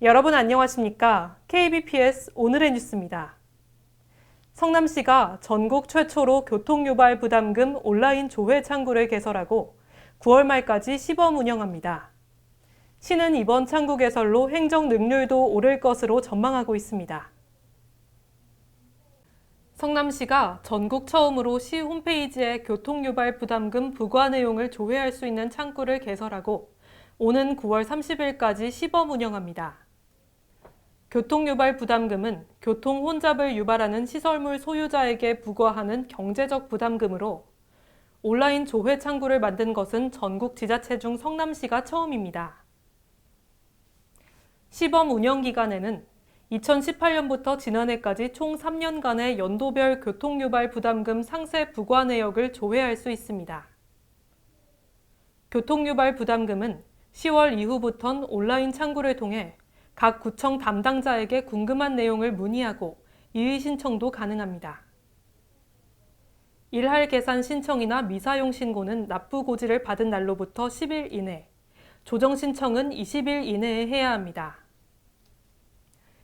여러분 안녕하십니까? KBPS 오늘의 뉴스입니다. 성남시가 전국 최초로 교통유발 부담금 온라인 조회 창구를 개설하고 9월 말까지 시범 운영합니다. 시는 이번 창구 개설로 행정 능률도 오를 것으로 전망하고 있습니다. 성남시가 전국 처음으로 시 홈페이지에 교통유발 부담금 부과 내용을 조회할 수 있는 창구를 개설하고 오는 9월 30일까지 시범 운영합니다. 교통유발 부담금은 교통 혼잡을 유발하는 시설물 소유자에게 부과하는 경제적 부담금으로 온라인 조회 창구를 만든 것은 전국 지자체 중 성남시가 처음입니다. 시범 운영 기간에는 2018년부터 지난해까지 총 3년간의 연도별 교통유발 부담금 상세 부과 내역을 조회할 수 있습니다. 교통유발 부담금은 10월 이후부턴 온라인 창구를 통해 각 구청 담당자에게 궁금한 내용을 문의하고 이의 신청도 가능합니다. 일할 계산 신청이나 미사용 신고는 납부 고지를 받은 날로부터 10일 이내, 조정 신청은 20일 이내에 해야 합니다.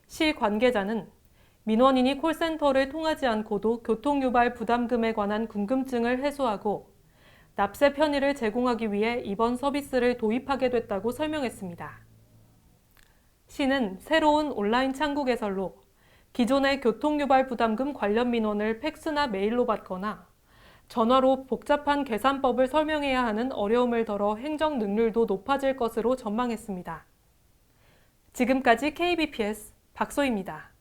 시 관계자는 민원인이 콜센터를 통하지 않고도 교통유발 부담금에 관한 궁금증을 해소하고 납세 편의를 제공하기 위해 이번 서비스를 도입하게 됐다고 설명했습니다. 시는 새로운 온라인 창구 개설로 기존의 교통유발 부담금 관련 민원을 팩스나 메일로 받거나 전화로 복잡한 계산법을 설명해야 하는 어려움을 덜어 행정 능률도 높아질 것으로 전망했습니다. 지금까지 KBPS 박소입니다.